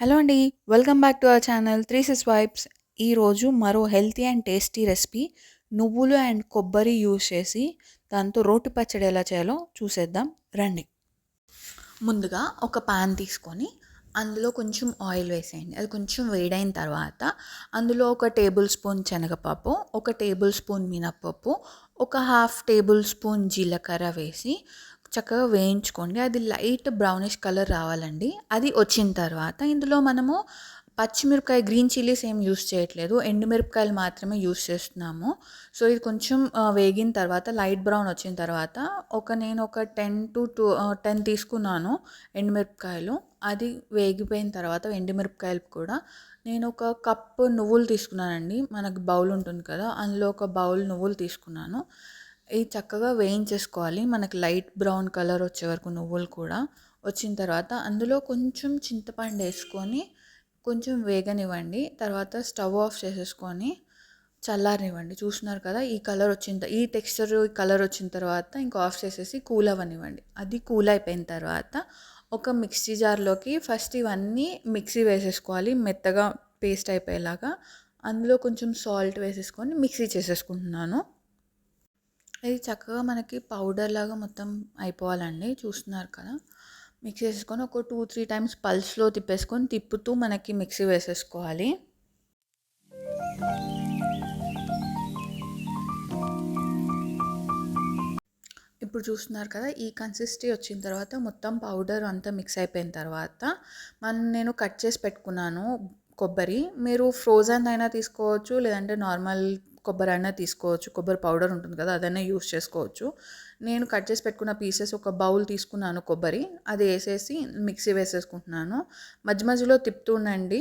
Hello అండి welcome back to our channel three six vibes ఈరోజు మరో హెల్తీ అండ్ టేస్టీ రెసిపీ నువ్వులు and కొబ్బరి యూస్ చేసి దాంతో రోటి పచ్చడి ఎలా చేయాలో చూసేద్దాం. రండి. ముందుగా ఒక పాన్ తీసుకొని అందులో కొంచెం ఆయిల్ వేసేయండి. అది కొంచెం వేడైన తర్వాత అందులో ఒక టేబుల్ స్పూన్ శనగపప్పు ఒక టేబుల్ స్పూన్ మినప్పప్పు ఒక హాఫ్ టేబుల్ స్పూన్ జీలకర్ర వేసి చక్కగా వేయించుకోండి. అది లైట్ బ్రౌనిష్ కలర్ రావాలండి. అది వచ్చిన తర్వాత ఇందులో మనము పచ్చిమిరపకాయ గ్రీన్ చిల్లీస్ ఏం యూస్ చేయట్లేదు. ఎండుమిరపకాయలు మాత్రమే యూస్ చేస్తున్నాము. సో ఇది కొంచెం వేగిన తర్వాత లైట్ బ్రౌన్ వచ్చిన తర్వాత ఒక నేను ఒక టెన్ టు టూ టెన్ తీసుకున్నాను ఎండుమిరపకాయలు అది వేగిపోయిన తర్వాత ఎండుమిరపకాయలు కూడా నేను ఒక కప్పు నువ్వులు తీసుకున్నానండి. మనకు బౌల్ ఉంటుంది కదా అందులో ఒక బౌల్ నువ్వులు తీసుకున్నాను. ఇది చక్కగా వేయించేసుకోవాలి. మనకి లైట్ బ్రౌన్ కలర్ వచ్చే వరకు నువ్వులు కూడా వచ్చిన తర్వాత అందులో కొంచెం చింతపండు వేసుకొని కొంచెం వేగనివ్వండి. తర్వాత స్టవ్ ఆఫ్ చేసేసుకొని చల్లారనివ్వండి. చూస్తున్నారు కదా ఈ కలర్ వచ్చిన ఈ టెక్స్చర్ ఈ కలర్ వచ్చిన తర్వాత ఇంకా ఆఫ్ చేసేసి కూల్ అవ్వనివ్వండి. అది కూల్ అయిపోయిన తర్వాత ఒక మిక్సీ జార్లోకి ఫస్ట్ ఇవన్నీ మిక్సీ వేసేసుకోవాలి. మెత్తగా పేస్ట్ అయిపోయేలాగా అందులో కొంచెం సాల్ట్ వేసేసుకొని మిక్సీ చేసేసుకుంటున్నాను. ఇది చక్కగా మనకి పౌడర్ లాగా మొత్తం అయిపోవాలండి చూస్తున్నారు కదా. మిక్స్ వేసుకొని ఒక టూ త్రీ టైమ్స్ పల్స్లో తిప్పేసుకొని తిప్పుతూ మనకి మిక్సీ వేసేసుకోవాలి. ఇప్పుడు చూస్తున్నారు కదా ఈ కన్సిస్టీ వచ్చిన తర్వాత మొత్తం పౌడర్ అంతా మిక్స్ అయిపోయిన తర్వాత మనం నేను కట్ చేసి పెట్టుకున్నాను కొబ్బరి. మీరు ఫ్రోజన్ అయినా తీసుకోవచ్చు లేదంటే నార్మల్ కొబ్బరి అయినా తీసుకోవచ్చు కొబ్బరి పౌడర్ ఉంటుంది కదా అదైనా యూస్ చేసుకోవచ్చు. నేను కట్ చేసి పెట్టుకున్న పీసెస్ ఒక బౌల్ తీసుకున్నాను కొబ్బరి అది వేసేసి మిక్సీ వేసేసుకుంటున్నాను. మధ్య మధ్యలో తిప్పుతూ ఉండండి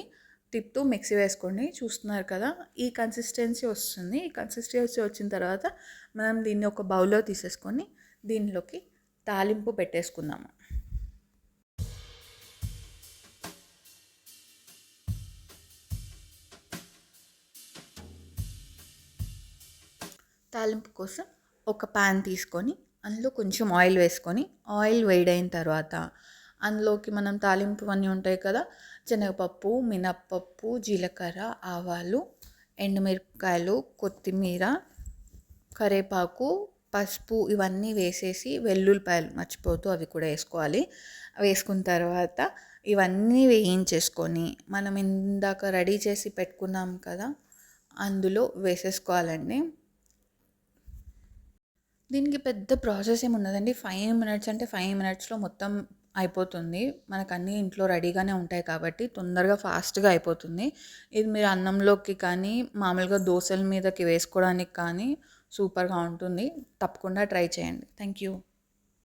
తిప్పుతూ మిక్సీ వేసుకోండి చూస్తున్నారు కదా ఈ కన్సిస్టెన్సీ వస్తుంది. ఈ కన్సిస్టెన్సీ వచ్చిన తర్వాత మనం దీన్ని ఒక బౌల్లో తీసేసుకొని దీనిలోకి తాలింపు పెట్టేసుకుందాము. తాలింపు కోసం ఒక ప్యాన్ తీసుకొని అందులో కొంచెం ఆయిల్ వేసుకొని ఆయిల్ వేడైన తర్వాత అందులోకి మనం తాలింపు అన్నీ ఉంటాయి కదా శనగపప్పు మినప్పప్పు జీలకర్ర ఆవాలు ఎండుమిరపకాయలు కొత్తిమీర కరేపాకు పసుపు ఇవన్నీ వేసేసి వెల్లుల్లిపాయలు మర్చిపోతూ అవి కూడా వేసుకోవాలి. వేసుకున్న తర్వాత ఇవన్నీ వేయించేసుకొని మనం ఇందాక రెడీ చేసి పెట్టుకున్నాం కదా అందులో వేసేసుకోవాలండి. దీనికి పెద్ద ప్రాసెస్ ఏమి ఉన్నదండి ఫైవ్ మినిట్స్ అంటే ఫైవ్ మినిట్స్లో మొత్తం అయిపోతుంది. మనకు అన్నీ ఇంట్లో రెడీగానే ఉంటాయి కాబట్టి తొందరగా ఫాస్ట్గా అయిపోతుంది. ఇది మీరు అన్నంలోకి కానీ మామూలుగా దోశల మీదకి వేసుకోవడానికి కానీ సూపర్గా ఉంటుంది. తప్పకుండా ట్రై చేయండి. Thank you